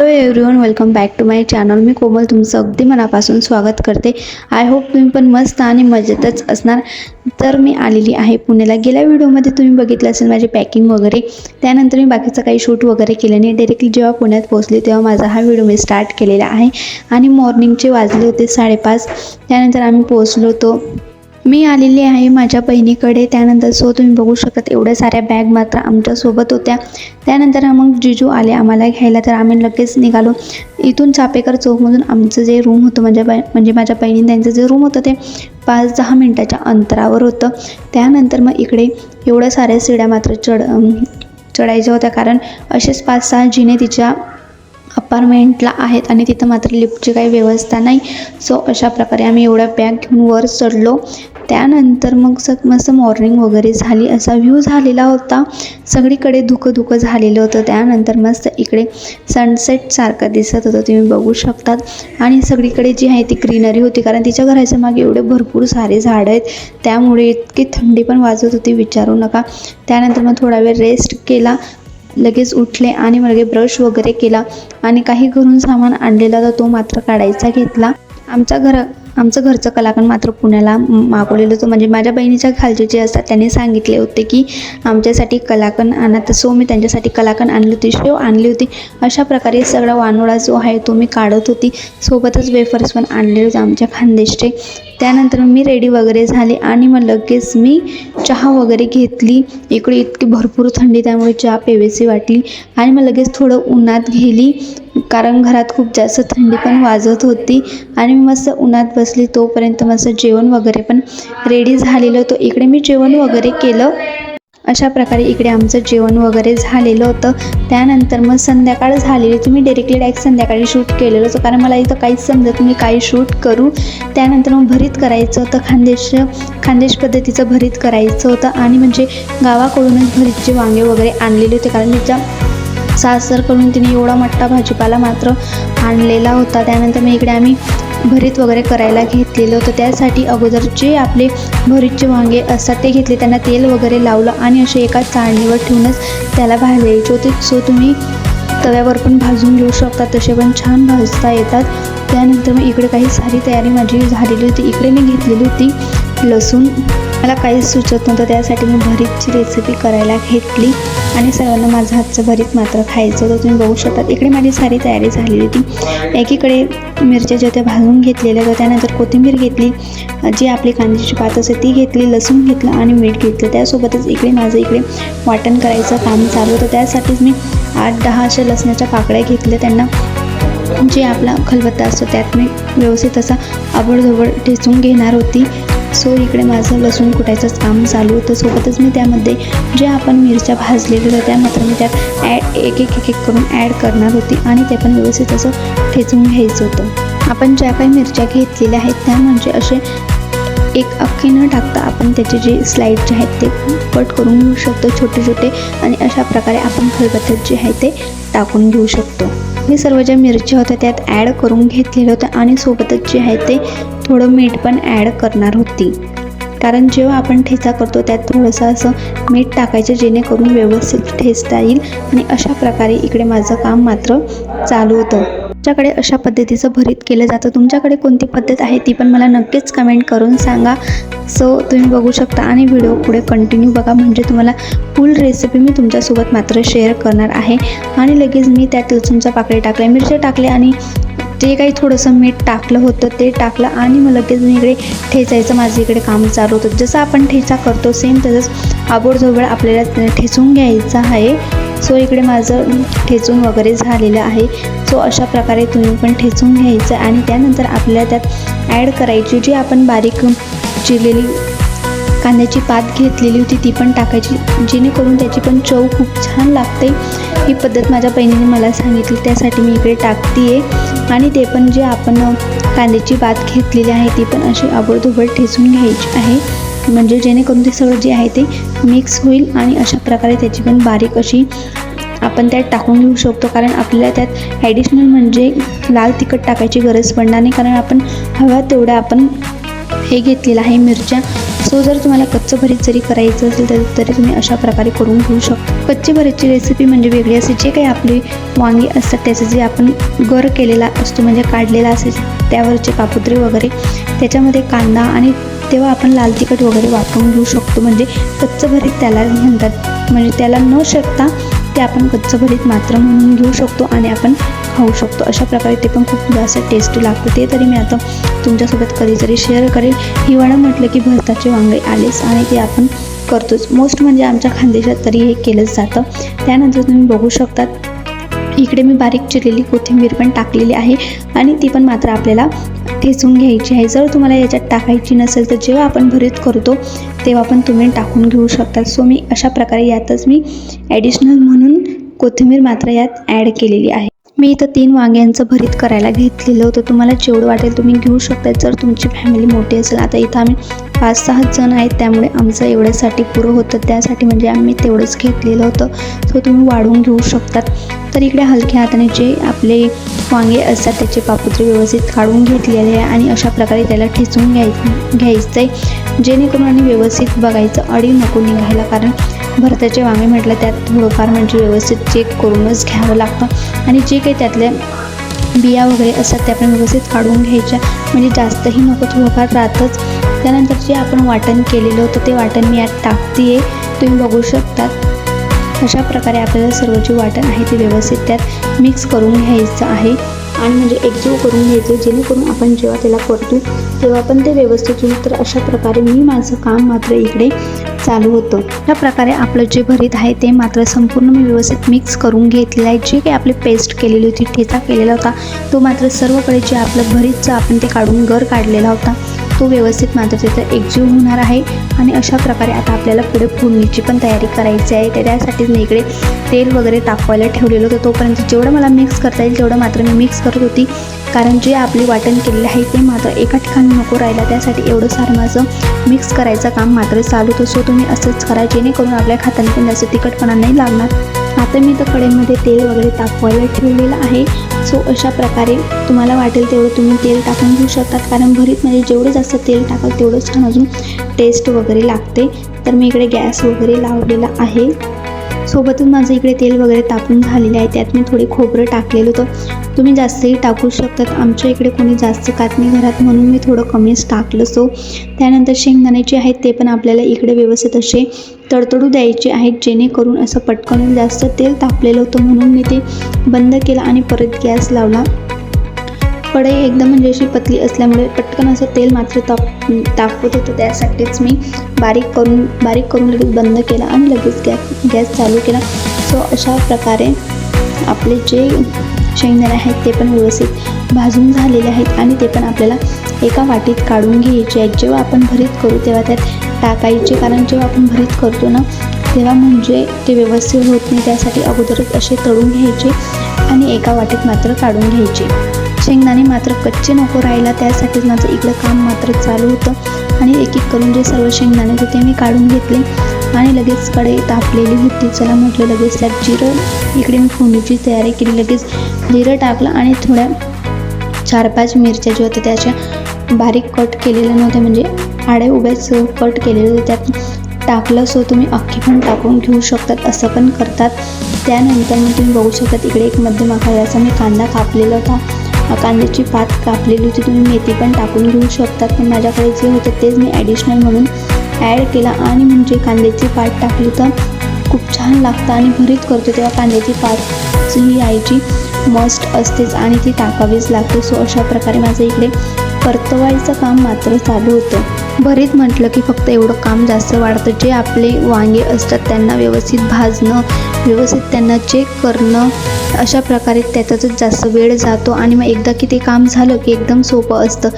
Hello everyone welcome back to my channel मी कोमल तुमचं अगदी मनापासून स्वागत करते. आय होप तुम्ही पण मस्त आणि मजेतच असणार. तर मी आलेली आहे पुण्याला. गेल्या व्हिडिओमध्ये तुम्ही बघितलं असेल माझी पॅकिंग वगैरे. त्यानंतर मी बाकीचं काही शूट वगैरे केलं नाही. डायरेक्टली जेव्हा पुण्यात पोहोचले तेव्हा माझा हा व्हिडिओ मी स्टार्ट केलेला आहे. आणि मॉर्निंगचे वाजले होते साडेपाच. त्यानंतर आम्ही पोहोचलो होतो मी आलेली आहे माझ्या बहिणीकडे. त्यानंतर सो तुम्ही बघू शकत एवढ्या साऱ्या बॅग मात्र आमच्यासोबत होत्या. त्यानंतर मग जिजू आले आम्हाला घ्यायला. तर आम्ही लगेच निघालो. इथून चापेकर चौकमधून आमचं जे रूम होतं म्हणजे माझ्या बाई म्हणजे माझ्या बहिणी त्यांचं जे रूम होतं ते पाच दहा मिनटाच्या अंतरावर होतं. त्यानंतर मग इकडे एवढ्या साऱ्या सिड्या मात्र चढ चढायच्या होत्या. कारण असेच पाच सहा जिने तिच्या अपार्टमेंटला आहेत आणि तिथं मात्र लिफ्टची काही व्यवस्था नाही. सो अशा प्रकारे आम्ही एवढ्या बॅग घेऊन वर चढलो. त्यानंतर मग सग मस्त मॉर्निंग वगैरे झाली. असा व्ह्यू झालेला होता. सगळीकडे धुकं धुकं झालेलं होतं. त्यानंतर मस्त इकडे सनसेटसारखं दिसत होतं. तुम्ही बघू शकतात. आणि सगळीकडे जी आहे ती ग्रीनरी होती. कारण तिच्या घराच्या मागे एवढे भरपूर सारे झाडं आहेत. त्यामुळे इतकी थंडी पण वाजत होती. विचारू नका. त्यानंतर मग थोडा वेळ रेस्ट केला. लगेच उठले आणि मग ब्रश वगैरे केला. आणि काही घरून सामान आणलेला होता. तो मात्र काढायचा घेतला. आमच्या घरा आमचं घरचं कलाकंद मात्र पुण्याला मागवलेलं होतं. म्हणजे माझ्या बहिणीच्या खालचे जे असतात त्यांनी सांगितले होते की आमच्यासाठी कलाकंद आणा तर सो मी त्यांच्यासाठी कलाकंद आणली होती शेव आणली होती. अशा प्रकारे सगळा वानोळा जो आहे तो मी काढत होती. सोबतच वेफर्स पण आणले होते आमच्या खानदेशचे. त्यानंतर मी रेडी वगैरे झाले आणि मग लगेच मी चहा वगैरे घेतली. इकडे इतकी भरपूर थंडी त्यामुळे चहा पेवेसी वाटली. आणि मग लगेच थोडं उन्हात गेली. कारण घरात खूप जास्त थंडी पण वाजत होती आणि मी मस्त उन्हात बसली तोपर्यंत मस्त जेवण वगैरे पण रेडी झालेलं होतं. इकडे मी जेवण वगैरे केलं. अशा प्रकारे इकडे आमचं जेवण वगैरे झालेलं होतं. त्यानंतर मग संध्याकाळ झालेली. होती मी डायरेक्टली डायरेक्ट संध्याकाळी शूट केलेलं होतं. कारण मला इथं काहीच समजत मी काही शूट करू? त्यानंतर मग भरीत करायचं होतं. खानदेश खानदेश पद्धतीचं भरीत करायचं होतं. आणि म्हणजे गावाकडूनच भरीतचे वांगे वगैरे आणलेले होते. कारण तिच्या सासरकडून तिने एवढा मोठा भाजीपाला मात्र आणलेला होता. त्यानंतर मग इकडे आम्ही भरीत वगैरे करायला घेतलेलं होतं. त्यासाठी अगोदर जे आपले भरीतचे वांगे असतात ते घेतले. त्यांना तेल वगैरे लावलं आणि असे एका चाळणीवर ठेवूनच त्याला भाजायचे होते. सो तुम्ही तव्यावर पण भाजून घेऊ शकता. तसे पण छान भाजता येतात. त्यानंतर मग इकडे काही सारी तयारी माझी झालेली होती. इकडे मी घेतलेली होती लसूण. मला काहीच सुचत नव्हतं. त्यासाठी मी भरीतची रेसिपी करायला घेतली. आणि सर्वांना माझं हातचं भरीत मात्र खायचं होतं तुम्ही बघू शकता. इकडे माझी सारी तयारी झालेली होती. एकीकडे मिरच्या ज्या त्या भाजून घेतलेल्या होत्या त्यानंतर कोथिंबीर घेतली जी आपली कांद्याची पात असते ती घेतली लसूण घेतलं आणि मीठ घेतलं. त्यासोबतच इकडे माझं इकडे वाटण करायचं काम चालू होतं. त्यासाठीच मी आठ दहा अशा लसणाच्या पाकळ्या घेतल्या. त्यांना जे आपला खलबत्ता असतो त्यात मी व्यवस्थित असा आबडधोबड ठेचून घेणार होती. सो इकडे माझं लसूण कुटायचंच काम चालू होतं. सोबतच मी त्यामध्ये जे आपण मिरच्या भाजलेल्या होत्या त्या मात्र मी त्यात ॲड एक एक एक एक करून ॲड करणार होती आणि ते पण व्यवस्थित असं ठेचून घ्यायचं होतं. आपण ज्या काही मिरच्या घेतलेल्या आहेत त्या म्हणजे असे एक अख्खी न टाकता आपण त्याचे जे स्लाईड जे आहेत ते कट करून घेऊ शकतो छोटे छोटे आणि अशा प्रकारे आपण खलबत्त्यात जे आहे ते टाकून घेऊ शकतो. मी सर्व ज्या मिरच्या होत्या त्यात ॲड करून घेतलेल्या होत्या आणि सोबतच जे आहे ते थोडं मीठ पण ॲड करणार होती. कारण जेव्हा आपण ठेचा करतो त्यात थोडंसं असं मीठ टाकायचं जेणेकरून व्यवस्थित ठेचता येईल आणि अशा प्रकारे इकडे माझं काम मात्र चालू होतं. तुमच्याकडे अशा पद्धतीचं भरीत केलं जातं. तुमच्याकडे कोणती पद्धत आहे ती पण मला नक्कीच कमेंट करून सांगा. सो तुम्ही बघू शकता आणि व्हिडिओ पुढे कंटिन्यू बघा. म्हणजे तुम्हाला फुल रेसिपी मी तुमच्यासोबत मात्र शेअर करणार आहे. आणि लगेच मी त्यात लसूणच्या पाकळी टाकले मिरच्या टाकले आणि जे काही थोडंसं मीठ टाकलं होतं ते टाकलं आणि मग लगेच मी इकडे ठेचायचं माझं इकडे काम चालू होतं. जसं आपण ठेचा करतो सेम तसंच आबोडझोबड आपल्याला ठेचून घ्यायचं आहे. सो इकडे माझं ठेचून वगैरे झालेलं आहे सो अशा प्रकारे तुम्ही पण ठेचून घ्यायचं आणि त्यानंतर आपल्याला त्यात ॲड करायची जी आपण बारीक चिरलेली कांद्याची पात घेतलेली होती ती पण टाकायची जेणेकरून त्याची पण चव खूप छान लागते. ही पद्धत माझ्या बहिणीने मला सांगितली त्यासाठी मी इकडे टाकते आहे आणि ते पण जे आपण कांद्याची पात घेतलेली आहे ती पण अशी आबडधोबड ठेचून घ्यायची आहे. म्हणजे जेणेकरून ते सगळं जे आहे ते मिक्स होईल आणि अशा प्रकारे त्याची पण बारीक अशी आपण त्यात टाकून घेऊ शकतो. कारण आपल्याला त्यात ॲडिशनल म्हणजे लाल तिखट टाकायची गरज पडणार नाही. कारण आपण हवा तेवढ्या आपण हे घेतलेलं आहे मिरच्या. सो जर तुम्हाला कच्चं भरीत जरी करायचं असेल तर तरी तुम्ही अशा प्रकारे करून घेऊ शकता. कच्चे भरीतची रेसिपी म्हणजे वेगळी असते जे काही आपले वांगी असतात त्याचं जे आपण गर केलेला असतो म्हणजे काढलेला असेल त्यावरचे कापुत्रे वगैरे त्याच्यामध्ये कांदा आणि तेव्हा आपण लाल तिखट वगैरे वापरून घेऊ शकतो. म्हणजे कच्च भरीत त्याला म्हणतात. म्हणजे त्याला न शकता ते आपण कच्च भरीत मात्र म्हणून घेऊ शकतो आणि आपण खाऊ शकतो. अशा प्रकारे ते पण खूप जास्त टेस्टी लागतं. ते तरी मी आता तुमच्यासोबत कधीतरी शेअर करेल. हिवाळा म्हटलं की भरताचे वांगे आलेच आणि ते आपण करतोच. मोस्ट म्हणजे आमच्या खानदेशात तरी हे केलंच जातं. त्यानंतर तुम्ही बघू शकतात. इकडे मी बारीक चिरलेली कोथिंबीर पण टाकलेली आहे. आणि ती पण मात्र आपल्याला ठेचून घ्यायची आहे. जर तुम्हाला याच्यात टाकायची नसेल तर जेव्हा आपण भरीत करतो तेव्हा पण तुम्ही टाकून घेऊ शकता. सो मी अशा प्रकारे यातच मी ॲडिशनल म्हणून कोथिंबीर मात्र यात ॲड केलेली आहे. मी इथं तीन वांग्यांचं भरीत करायला घेतलेलं होतं. तुम्हाला जेवढं वाटेल तुम्ही घेऊ शकता. जर तुमची फॅमिली मोठी असेल आता इथं आम्ही पाच सहा जण आहेत. त्यामुळे आमचं एवढ्यासाठी पुरं होतं. त्यासाठी म्हणजे आम्ही तेवढंच घेतलेलं होतं. सो तुम्ही वाढवून घेऊ शकतात. तर इकडे हलक्या हाताने जे आपले वांगे असतात त्याचे पापुत्रे व्यवस्थित काढून घेतलेले आहे आणि अशा प्रकारे त्याला ठेचून घ्याय घ्यायचं आहे जेणेकरून आणि व्यवस्थित बघायचं अडी नको निघायला कारण भरताचे वांगे म्हटलं त्यात थोडंफार म्हणजे व्यवस्थित चेक करूनच घ्यावं लागतं. आणि जे काही त्यातल्या बिया वगैरे असतात त्या पण व्यवस्थित काढून घ्यायच्या. म्हणजे जास्तही नको थोडंफार राहतंच त्यानंतर जे आपण वाटण केलेलं होतं ते वाटण मी यात टाकते आहे तुम्ही बघू शकतात. अशा प्रकारे आपल्याला सर्व जे वाटण आहे ते व्यवस्थित त्यात मिक्स करून घ्यायचं आहे. आणि म्हणजे एकजीव करून घ्यायचं जेणेकरून आपण जेव्हा त्याला करतो तेव्हा पण ते व्यवस्थित होईल. तर अशा प्रकारे मी माझं काम मात्र इकडे चालू होतं. अशा प्रकारे आपलं जे भरीत आहे ते मात्र संपूर्ण मी व्यवस्थित मिक्स करून घेतलेलं आहे. जे काही आपली पेस्ट केलेली होती ठेचा केलेला होता तो मात्र सर्वकडे जे आपलं भरीतचं आपण ते काढून गर काढलेला होता. तो व्यवस्थित मात्र तिथं एकजीव होणार आहे. आणि अशा प्रकारे आता आपल्याला पुढे फोडणीची पण तयारी करायची आहे. तर त्यासाठीच मी इकडे तेल वगैरे तापवायला ठेवलेलं होतं. तोपर्यंत जेवढं मला मिक्स करता येईल तेवढं मात्र मी मिक्स करत होती. कारण जे आपली वाटण केलेलं आहे ते मात्र एका ठिकाणी नको राहिलं. त्यासाठी एवढं सारं माझं मिक्स करायचं काम मात्र चालू असतो. सो तुम्ही असंच करा. जेणेकरून आपल्या खात्याने पण जास्त तिखटपणा नाही लागणार. आता मी तर कडेमध्ये तेल वगैरे तापवायला ठेवलेलं आहे. सो अशा प्रकारे तुम्हाला वाटेल तेवढं तुम्ही तेल टाकून घेऊ शकतात. कारण भरीतमध्ये म्हणजे जेवढं जास्त तेल टाकाल तेवढं छान अजून टेस्ट वगैरे लागते. तर मी इकडे गॅस वगैरे लावलेला आहे. सोबतच माझं इकडे तेल वगैरे तापून झालेलं आहे. त्यात मी थोडे खोबरं टाकलेलं होतं. तुम्ही जास्तही टाकू शकतात. आमच्या इकडे कोणी जास्त खात नाही घरात म्हणून मी थोडं कमीच टाकलं. सो त्यानंतर शेंगदाणे जे आहेत ते पण आपल्याला इकडे व्यवस्थित असे तडतडू द्यायचे आहेत जेणेकरून असं पटकन जास्त तेल तापलेलं होतं म्हणून मी ते बंद केलं आणि परत गॅस लावला. कढई एकदम म्हणजे अशी पतली असल्यामुळे पटकन असं तेल मात्र ताप तापवत होतं. त्यासाठीच मी बारीक करून बारीक करून लगेच बंद केला आणि लगेच गॅस गॅस चालू केला. सो अशा प्रकारे आपले जे शेंगदाणे आहेत ते पण व्यवस्थित भाजून झालेले आहेत आणि ते पण आपल्याला एका वाटीत काढून घ्यायचे आहेत. जेव्हा आपण भरीत करू तेव्हा त्यात टाकायचे. कारण जेव्हा आपण भरीत करतो ना तेव्हा म्हणजे ते व्यवस्थित होत नाही. त्यासाठी अगोदरच असे तळून घ्यायचे आणि एका वाटीत मात्र काढून घ्यायचे. शेंगदाणे मात्र कच्चे नको राहिला त्यासाठीच माझं इकडं काम मात्र चालू होतं. आणि एक एक करून जे सर्व शेंगदाणे होते ते मी काढून घेतले आणि लगेच कडे तापलेली होती. चला म्हटलं लगेच त्यात जिरं इकडे मी फोंडीची तयारी केली. लगेच जिरं टाकलं आणि थोड्या चार पाच मिरच्या ज्या होत्या त्याच्या बारीक कट केलेल्या नव्हत्या म्हणजे आड्या उभ्याच कट केलेले होते. त्यात टाकलं सो तुम्ही अख्खी पण टाकून घेऊ शकतात असं पण करतात. त्यानंतर मग तुम्ही बघू शकतात इकडे एक मध्यम आकाराचा मी कांदा कापलेला होता. कांद्याची पात कापलेली होती. तुम्ही मेथी पण टाकून घेऊ शकतात पण माझ्याकडे जे होतं तेच मी ॲडिशनल म्हणून ॲड केला. आणि म्हणजे कांद्याची पात टाकली तर खूप छान लागतं आणि भरीत करतो. तेव्हा कांद्याची पात ही आईची मस्ट असतेच आणि ती टाकावीच लागते. सो अशा प्रकारे माझं इकडे परतवायचं काम मात्र चालू होतं. भरीत म्हटलं की फक्त एवढं काम जास्त वाढतं. जे आपले वांगे असतात त्यांना व्यवस्थित भाजणं व्यवस्थित त्यांना चेक करणं अशा प्रकारे त्याच्यातच जास्त वेळ जातो आणि मग एकदा की ते काम झालं की एकदम सोपं असतं.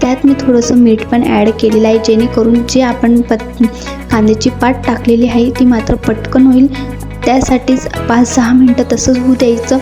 त्यात मी थोडंसं मीठ पण ॲड केलेलं आहे जेणेकरून जे आपण पत कांद्याची पाट टाकलेली आहे ती मात्र पटकन होईल. त्यासाठीच पाच सहा मिनटं तसंच होऊ द्यायचं.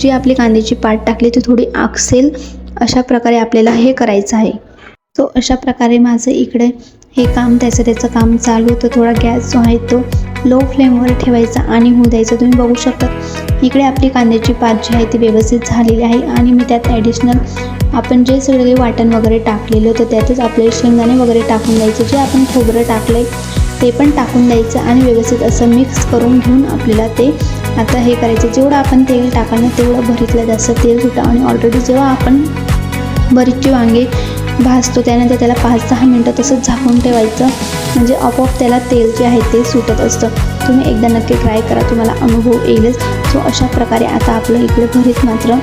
जी आपली कांद्याची पाट टाकली ती थोडी आकसेल. अशा प्रकारे आपल्याला हे करायचं आहे. सो अशा प्रकारे माझं इकडे हे काम त्याचं त्याचं काम चालू होतं. थोडा गॅस जो आहे तो लो फ्लेमवर ठेवायचा आणि होऊ द्यायचा. तुम्ही बघू शकता इकडे आपली कांद्याची पात जी आहे ती व्यवस्थित झालेली आहे आणि मी त्यात ॲडिशनल आपण जे सगळे वाटण वगैरे टाकलेलं होतं त्यातच आपले शेंगदाणे वगैरे टाकून द्यायचे. जे आपण खोबरं टाकलं आहे ते पण टाकून द्यायचं आणि व्यवस्थित असं मिक्स करून घेऊन आपल्याला ते आता हे करायचं. जेवढं आपण तेल टाकाल ना तेवढं भरीतलं जास्त तेल सुटा आणि ऑलरेडी जेव्हा आपण भरीतचे वांगे भाजतो त्यानंतर त्याला पाच दहा मिनटं तसंच झाकून ठेवायचं. म्हणजे आपोआप त्याला तेल जे आहे ते सुटत असतं. तुम्ही एकदा नक्की ट्राय करा तुम्हाला अनुभव येईलच. सो अशा प्रकारे आता आपलं इकडे भरीत मात्र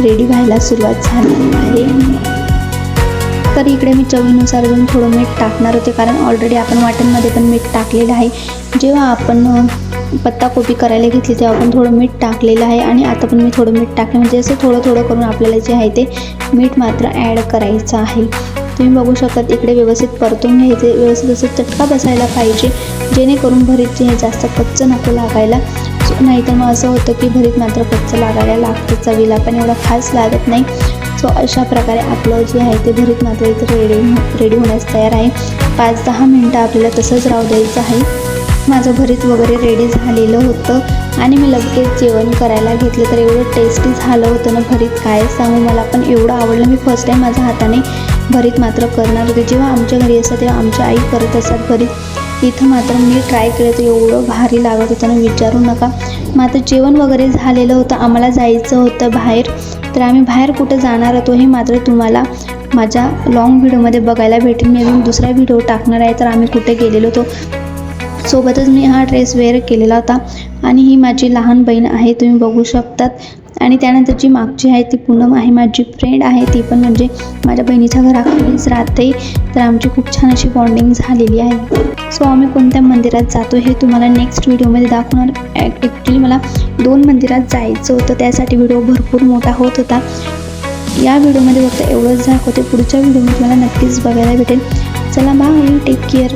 रेडी व्हायला सुरुवात झाली आहे. तर इकडे मी चवीनुसार अजून थोडं मीठ टाकणार होते कारण ऑलरेडी आपण वाटणमध्ये पण मीठ टाकलेलं आहे. जेव्हा आपण पत्ताकोबी करायला घेतली तेव्हा आपण थोडं मीठ टाकलेलं आहे. आणि आता पण मी थोडं मीठ टाकलं. म्हणजे असं थोडं थोडं करून आपल्याला जे आहे ते मीठ मात्र ॲड करायचं आहे. तुम्ही बघू शकतात इकडे व्यवस्थित परतून घ्यायचे. व्यवस्थित असं चटका बसायला पाहिजे. जेणेकरून भरीत जे जास्त कच्चं नको लागायला. नाहीतर मग असं होतं की भरीत मात्र कच्चं लागायला लागतं. चवीला पण एवढं खास लागत नाही. सो अशा प्रकारे आपलं जे आहे ते भरीत मात्र इथं रेडी रेडी होण्यास तयार आहे. पाच दहा मिनटं आपल्याला तसंच राहू द्यायचं आहे. माझं भरीत वगैरे रेडी झालेलं होतं. आणि मी लगेच जेवण करायला घेतलं तर एवढं टेस्टी झालं होतं ना भरीत. काय सांगू मला पण एवढं आवडलं. मी फर्स्ट टाईम माझ्या हाताने भरीत मात्र करणार होते. जेव्हा आमच्या घरी असतं तेव्हा आमच्या आई करत असतात भरीत. इथं मात्र मी ट्राय केलं तर एवढं भारी लागत होतं ना विचारू नका. मात्र जेवण वगैरे झालेलं होतं आम्हाला जायचं होतं बाहेर. तर आम्ही बाहेर कुठं जाणार होतो हे मात्र तुम्हाला माझ्या लॉंग व्हिडिओमध्ये बघायला भेटेल. मी अजून दुसरा व्हिडिओ टाकणार आहे तर आम्ही कुठे गेलेलो होतो सोबतच मी हा ड्रेस वेअर केलेला होता. आणि ही माझी लहान बहीण आहे तुम्ही बघू शकतात. आणि त्यानंतर जी मागची आहे ती पूनम आहे माझी फ्रेंड आहे. ती पण म्हणजे माझ्या बहिणीच्या घराखालीच राहते. तर आमची खूप छान अशी बॉन्डिंग झालेली आहे. सो आम्ही कोणत्या मंदिरात जातो हे तुम्हाला नेक्स्ट व्हिडिओमध्ये दाखवणार. ॲक्च्युली मला दोन मंदिरात जायचं होतं. त्यासाठी व्हिडिओ भरपूर मोठा होत होता. या व्हिडिओमध्ये फक्त एवढंच दाखवते. पुढच्या व्हिडिओमध्ये मला नक्कीच बघायला भेटेल. चला बाय टेक केअर